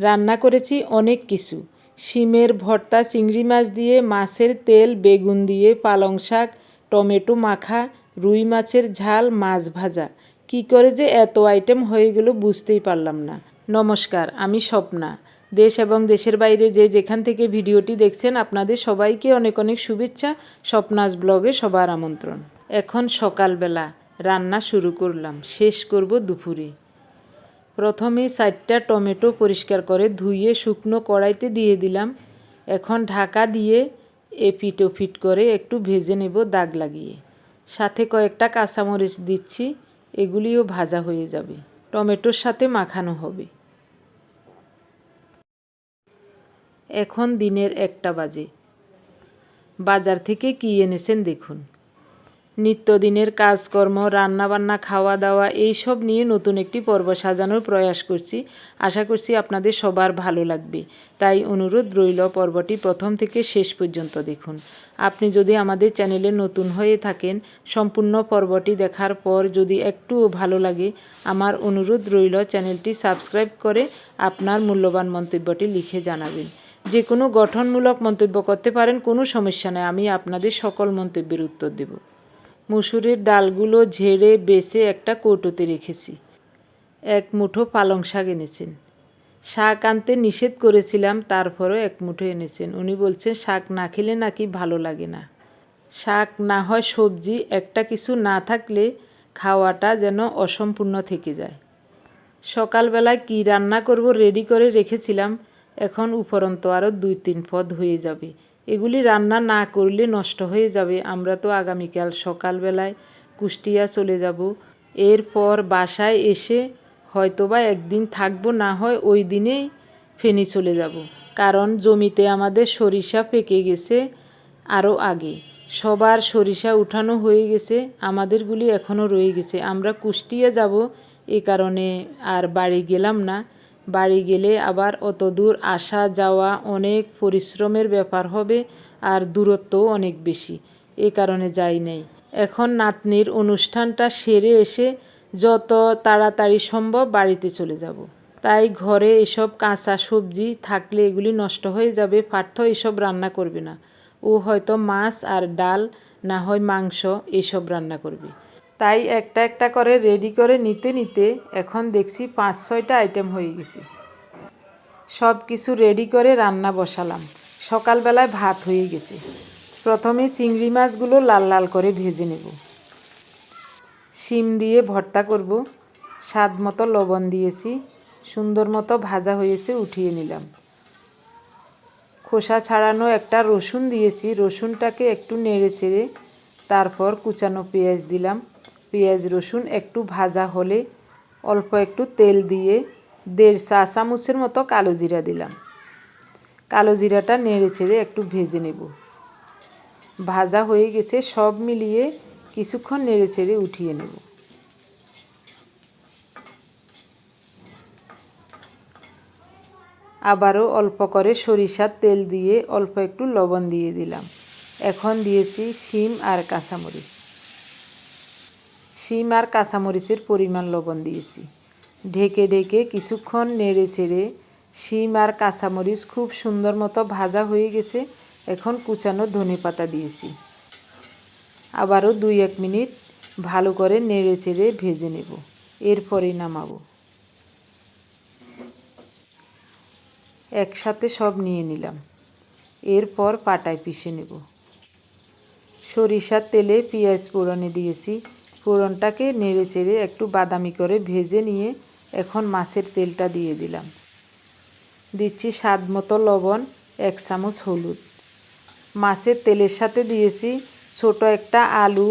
রান্না করেছি অনেক কিছু। শিমের ভর্তা, চিংড়ি মাছ দিয়ে, মাছের তেল, বেগুন দিয়ে, পালং শাক, টমেটো মাখা, রুই মাছের ঝাল, মাছ ভাজা। কি করে যে এত আইটেম হয়ে গেল বুঝতেই পারলাম না। নমস্কার, আমি স্বপ্না। দেশ এবং দেশের বাইরে যে যেখান থেকে ভিডিওটি দেখছেন, আপনাদের সবাইকে অনেক অনেক শুভেচ্ছা, স্বপ্নাস ব্লগে সবার আমন্ত্রণ। এখন সকালবেলা রান্না শুরু করলাম, শেষ করব দুপুরে। প্রথমে চারটা টমেটো পরিষ্কার করে ধুয়ে শুকনো কড়াইতে দিয়ে দিলাম। এখন ঢাকা দিয়ে এপিট ওপিট করে একটু ভেজে নেব দাগ লাগিয়ে। সাথে কয়েকটা কাঁচামরিচ দিচ্ছি, এগুলিও ভাজা হয়ে যাবে। টমেটোর সাথে মাখানো হবে। এখন দিনের একটা বাজে। বাজার থেকে কী এনেছেন দেখুন। নিত্যদিনের কাজকর্ম, রান্নাবান্না খাওয়া দাওয়া এই সব নিয়ে নতুন একটি পর্ব সাজানোর প্রয়াস করছি। আশা করছি আপনাদের সবার ভালো লাগবে। তাই অনুরোধ রইল পর্বটি প্রথম থেকে শেষ পর্যন্ত দেখুন। আপনি যদি আমাদের চ্যানেলে নতুন হয়ে থাকেন, সম্পূর্ণ পর্বটি দেখার পর যদি একটুও ভালো লাগে, আমার অনুরোধ রইল চ্যানেলটি সাবস্ক্রাইব করে আপনার মূল্যবান মন্তব্যটি লিখে জানাবেন। যে কোনো গঠনমূলক মন্তব্য করতে পারেন, কোনো সমস্যা নেই। আমি আপনাদের সকল মন্তব্যের উত্তর দেব। মুসুরের ডালগুলো ঝেড়ে বেছে একটা কৌটোতে রেখেছি। এক মুঠো পালং শাক এনেছেন। শাক আনতে নিষেধ করেছিলাম, তারপরও এক মুঠো এনেছেন। উনি বলছেন, শাক না খেলে নাকি ভালো লাগে না। শাক না হয় সবজি, একটা কিছু না থাকলে খাওয়াটা যেন অসম্পূর্ণ থেকে যায়। সকালবেলায় কি রান্না করব রেডি করে রেখেছিলাম, এখন উপরন্ত আরও দুই তিন পদ হয়ে যাবে। এগুলি রান্না না করলে নষ্ট হয়ে যাবে। আমরা তো আগামীকাল সকালবেলায় কুষ্টিয়া চলে যাব। এরপর বাসায় এসে হয়তোবা একদিন থাকব, না হয় ওই দিনেই ফেনি চলে যাব। কারণ জমিতে আমাদের সরিষা পেকে গেছে আরও আগে। সবার সরিষা উঠানো হয়ে গেছে, আমাদেরগুলি এখনও রয়ে গেছে। আমরা কুষ্টিয়া যাব এ কারণে আর বাড়ি গেলাম না। বাড়ি গেলে আবার অত দূর আসা যাওয়া অনেক পরিশ্রমের ব্যাপার হবে আর দূরত্বও অনেক বেশি। এ কারণে যাই নাই। এখন নাতনির অনুষ্ঠানটা সেরে এসে যত তাড়াতাড়ি সম্ভব বাড়িতে চলে যাব। তাই ঘরে এসব কাঁচা সবজি থাকলে এগুলি নষ্ট হয়ে যাবে, পার্থ এসব রান্না করবে না। ও হয়তো মাছ আর ডাল, না হয় মাংস এসব রান্না করবে। তাই একটা একটা করে রেডি করে নিতে নিতে এখন দেখছি পাঁচ, ছয়টা আইটেম হয়ে গেছে। সব কিছু রেডি করে রান্না বসালাম। সকালবেলায় ভাত হয়ে গেছে। প্রথমে চিংড়ি মাছগুলো লাল লাল করে ভেজে নেব। শিম দিয়ে ভর্তা করব। স্বাদ মতো লবণ দিয়েছি। সুন্দর মতো ভাজা হয়েছে, উঠিয়ে নিলাম। খোসা ছাড়ানো একটা রসুন দিয়েছি। রসুনটাকে একটু নেড়ে চেড়ে তারপর কুচানো পেঁয়াজ দিলাম। পেঁয়াজ রসুন একটু ভাজা হলে অল্প একটু তেল দিয়ে দেড় চা চামচের মতো কালো জিরা দিলাম। কালো জিরাটা নেড়ে ছেড়ে একটু ভেজে নেব। ভাজা হয়ে গেছে সব মিলিয়ে কিছুক্ষণ নেড়ে ছেড়ে উঠিয়ে নেব। আবারও অল্প করে সরিষার তেল দিয়ে অল্প একটু লবণ দিয়ে দিলাম। এখন দিয়েছি শিম আর কাঁচামরিচ। শিম আর কাঁচামরিচের পরিমাণ লবণ দিয়েছি। ঢেকে ঢেকে কিছুক্ষণ নেড়ে চেড়ে শিম আর কাঁচামরিচ খুব সুন্দর মতো ভাজা হয়ে গেছে, এখন কুচানো ধনে পাতা দিয়েছি। আবারও দুই এক মিনিট ভালো করে নেড়ে চেড়ে ভেজে নেব, এরপরে নামাবো। একসাথে সব নিয়ে নিলাম, এরপর পাটায় পিষে নেব। সরিষার তেলে পেঁয়াজ পোড়নে দিয়েছি ফোড়নটাকে নেড়ে চেড়ে একটু বাদামি করে ভেজে নিয়ে এখন মাছের তেলটা দিয়ে দিলাম। দিচ্ছি স্বাদ মতো লবণ, এক চামচ হলুদ। মাছের তেলের সাথে দিয়েছি ছোট একটা আলু,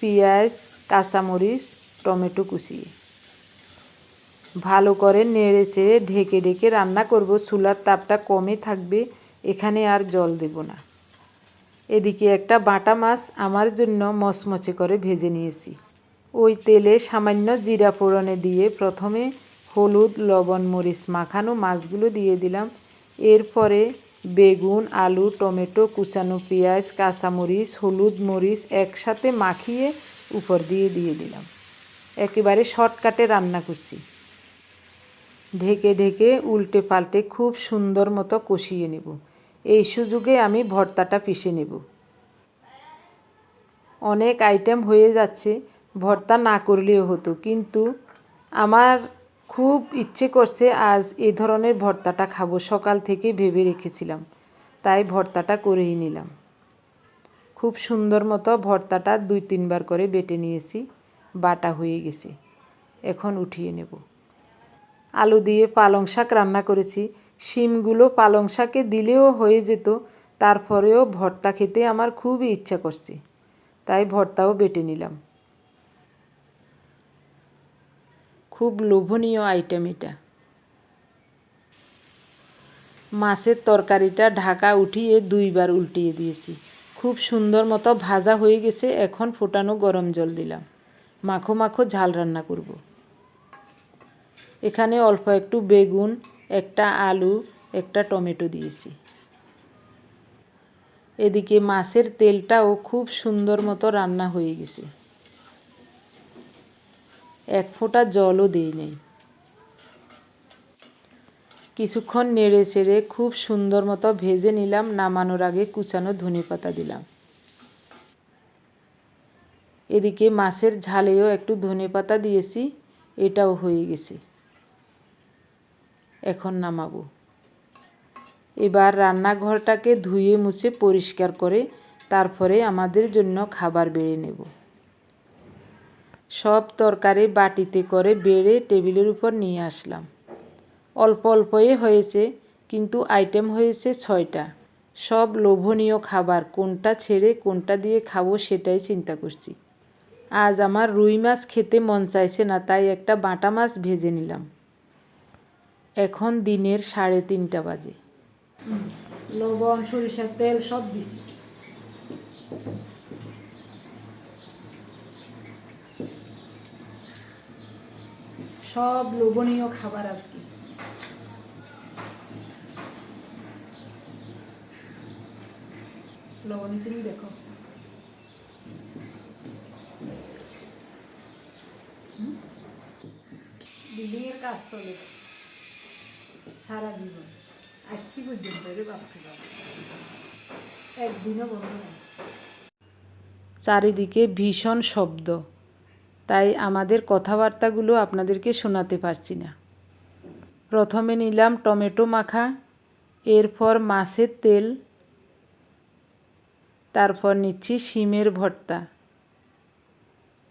পেঁয়াজ, কাঁচামরিচ, টমেটো কুচিয়ে ভালো করে নেড়ে চেড়ে ঢেকে ঢেকে রান্না করব। চুলার তাপটা কমে থাকবে, এখানে আর জল দেব না। এদিকে একটা বাটা মাছ আমার জন্য মচমচে করে ভেজে নিয়েছি। ওই তেলে সামান্য জিরা ফোড়নে দিয়ে প্রথমে হলুদ, লবণ, মরিচ মাখানো মাছগুলো দিয়ে দিলাম। এরপরে বেগুন, আলু, টমেটো, কুচানো পেঁয়াজ, কাঁচামরিচ, হলুদ মরিচ একসাথে মাখিয়ে উপর দিয়ে দিয়ে দিলাম। একেবারে শর্টকাটে রান্না করছি। ঢেকে ঢেকে উল্টে পাল্টে খুব সুন্দর মতো কষিয়ে নেব। এই সুযোগে আমি ভর্তাটা পিষে নেব। অনেক আইটেম হয়ে যাচ্ছে। ভর্তা না করলেও হতো। কিন্তু আমার খুব ইচ্ছে করছে আজ এই ধরনের ভর্তাটা খাব, সকাল থেকে ভেবে রেখেছিলাম। তাই ভর্তাটা করেই নিলাম। খুব সুন্দর মতো ভর্তাটা দুই তিনবার করে বেটে নিয়েছি, বাটা হয়ে গেছে। এখন উঠিয়ে নেব। আলু দিয়ে পালং শাক রান্না করেছি। শিমগুলো পালং শাকে দিলেও হয়ে যেত, তারপরেও ভর্তা খেতে আমার খুবই ইচ্ছা করছে। তাই ভর্তাও বেটে নিলাম। খুব লোভনীয় আইটেম এটা। মাছের তরকারিটা ঢাকা উঠিয়ে দুইবার উল্টিয়ে দিয়েছি। খুব সুন্দর মতো ভাজা হয়ে গেছে, এখন ফোটানো গরম জল দিলাম। মাখো মাখো ঝাল রান্না করব। এখানে অল্প একটু বেগুন, একটা আলু, একটা টমেটো দিয়েছি। এদিকে মাছের তেলটাও খুব সুন্দর মতো রান্না হয়ে গেছে। এক ফোঁটা জলও দিই নেই কিছুক্ষণ নেড়ে চেড়ে খুব সুন্দর মতো ভেজে নিলাম, নামানোর আগে কুচানো ধনে পাতা দিলাম। এদিকে মাছের ঝালেও একটু ধনে পাতা দিয়েছি, এটাও হয়ে গেছে। এখন নামাবো। এবার রান্নাঘরটাকে ধুয়ে মুছে পরিষ্কার করে তারপরে আমাদের জন্য খাবার বেড়ে নেব। সব তরকারি বাটিতে করে বেড়ে টেবিলের উপর নিয়ে আসলাম। অল্প অল্পই হয়েছে, কিন্তু আইটেম হয়েছে ছয়টা। সব লোভনীয় খাবার, কোনটা ছেড়ে কোনটা দিয়ে খাব সেটাই চিন্তা করছি। আজ আমার রুই মাছ খেতে মন চাইছে না, তাই একটা বাটা মাছ ভেজে নিলাম। এখন দিনের সাড়ে তিনটা বাজে। লবণ, সরিষার তেল সব দিছি। সব লোভনীয় খাবার আজকে। লবণ চিনি দেখো। বিল্ডিং এর কাজ চলে। সারা জীবন আসছি পর্যন্ত রে বাপরে বাপ। একদিনও বন্ধ চারিদিকে ভীষণ শব্দ। তাই আমাদের কথাবার্তাগুলো আপনাদেরকে শোনাতে পারছি না। প্রথমে নিলাম টমেটো মাখা, এরপর মাছের তেল, তারপর নিচ্ছি শিমের ভর্তা।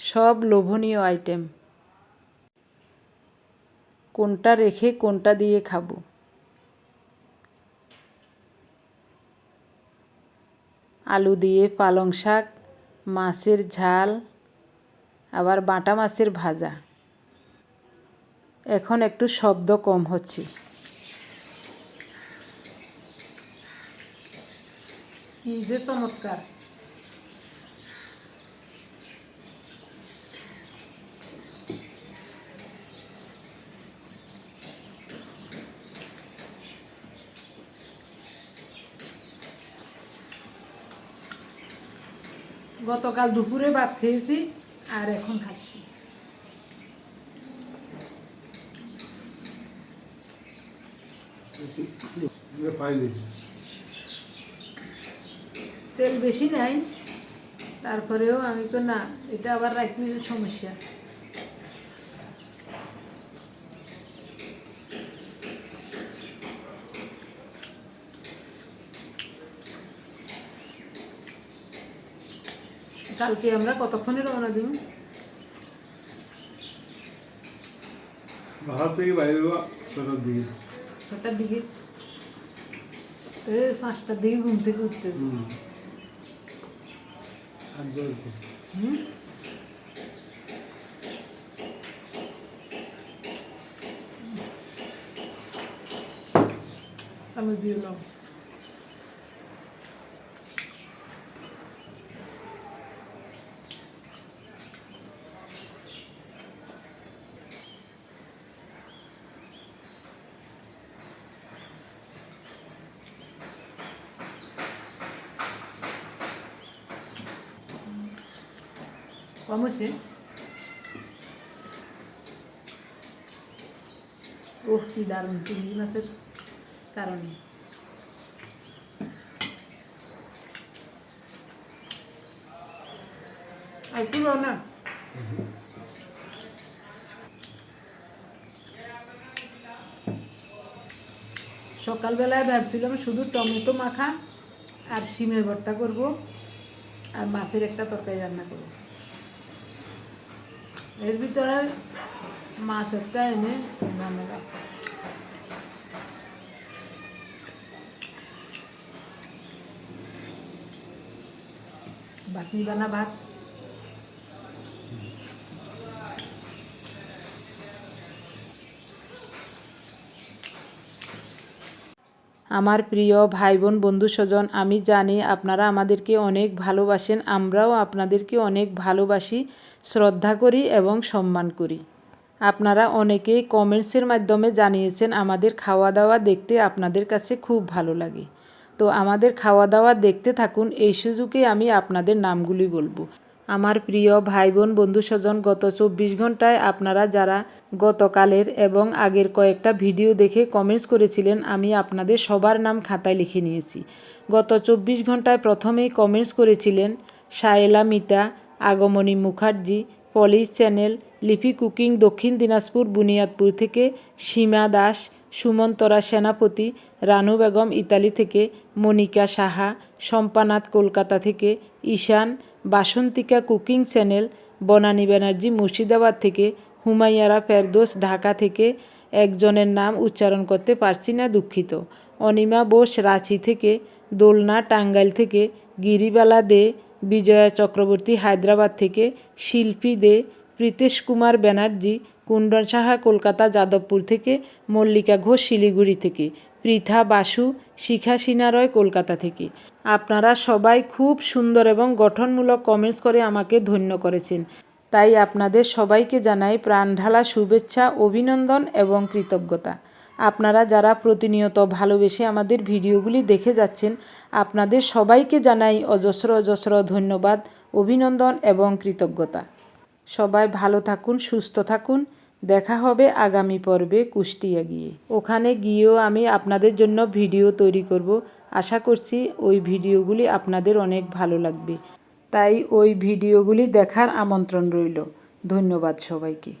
সব লোভনীয় আইটেম। কোনটা রেখে কোনটা দিয়ে খাব? আলু দিয়ে পালং শাক, মাছের ঝাল আবার বাটা মাছের ভাজা। এখন একটু শব্দ কম হচ্ছে। কি যে চমৎকার। গতকাল দুপুরে ভাত খেয়েছি। আর এখন খাচ্ছি। তেল বেশি নাই তারপরেও আমি তো না এটা আবার রাখবি সমস্যা। কালকে আমরা কতক্ষণে রওনা দিব বাহার থেকে বাইরে ছটার দিকে। ছটার দিকে? তাহলে পাঁচটার দিকে ঘুম থেকে উঠতে। হুম। আমি দিলাম হয়েছে ওহ সত্যি দারুণ চিংড়ি মাছের কারণে আর পুরো না সকালবেলায় ভাবছিলাম শুধু টমেটো মাখা আর শিমের ভর্তা করব আর মাছের একটা তরকারি রান্না করব। এর ভিতরে মাছ একটা এনে রান্না করব। বাটনি বানা ভাত আমার প্রিয় ভাই বোন বন্ধু স্বজন আমি জানি আপনারা আমাদেরকে অনেক ভালোবাসেন, আমরাও আপনাদেরকে অনেক ভালোবাসি, শ্রদ্ধা করি এবং সম্মান করি। আপনারা অনেকেই কমেন্টসের মাধ্যমে জানিয়েছেন, আমাদের খাওয়া দাওয়া দেখতে আপনাদের কাছে খুব ভালো লাগে। তো আমাদের খাওয়া দাওয়া দেখতে থাকুন, এই সুযোগে আমি আপনাদের নামগুলি বলব। আমার প্রিয় ভাই বোন বন্ধু স্বজন গত চব্বিশ ঘন্টায় আপনারা যারা গতকালের এবং আগের কয়েকটা ভিডিও দেখে কমেন্টস করেছিলেন, আমি আপনাদের সবার নাম খাতায় লিখে নিয়েছি। গত চব্বিশ ঘন্টায় প্রথমেই কমেন্টস করেছিলেন Sayela Mita, Agamani Mukherjee, polish channel, Lipi cooking, Dakshin Dinajpur, Buniadpur থেকে সীমা দাস, সুমন্তরা সেনাপতি, রানু বেগম ইতালি থেকে মনিকা সাহা শম্পানাথ কলকাতা থেকে ঈশান বাসন্তিকা কুকিং চ্যানেল, বনানী ব্যানার্জি মুর্শিদাবাদ থেকে হুমাইয়ারা ফেরদোস ঢাকা থেকে একজনের নাম উচ্চারণ করতে পারছি না দুঃখিত। অনিমা বোস রাঁচি থেকে, দোলনা টাঙ্গাইল থেকে, গিরিবালা দে, বিজয়া চক্রবর্তী হায়দ্রাবাদ থেকে, শিল্পী দে, প্রীতেশ কুমার ব্যানার্জি, কুণ্ডন সাহা কলকাতা যাদবপুর থেকে, মল্লিকা ঘোষ শিলিগুড়ি থেকে। পৃথা বাসু, শিখা সিনারয় কলকাতা থেকে। আপনারা সবাই খুব সুন্দর এবং গঠনমূলক কমেন্টস করে আমাকে ধন্য করেছেন। তাই আপনাদের সবাইকে জানাই প্রাণঢালা শুভেচ্ছা, অভিনন্দন এবং কৃতজ্ঞতা। আপনারা যারা প্রতিনিয়ত ভালোবেসে আমাদের ভিডিওগুলি দেখে যাচ্ছেন, আপনাদের সবাইকে জানাই অজস্র অজস্র ধন্যবাদ, অভিনন্দন এবং কৃতজ্ঞতা। সবাই ভালো থাকুন, সুস্থ থাকুন। দেখা হবে আগামী পর্বে কুষ্টিয়া গিয়ে। ওখানে গিয়েও আমি আপনাদের জন্য ভিডিও তৈরি করব। আশা করছি ওই ভিডিওগুলি আপনাদের অনেক ভালো লাগবে। তাই ওই ভিডিওগুলি দেখার আমন্ত্রণ রইল। ধন্যবাদ সবাইকে।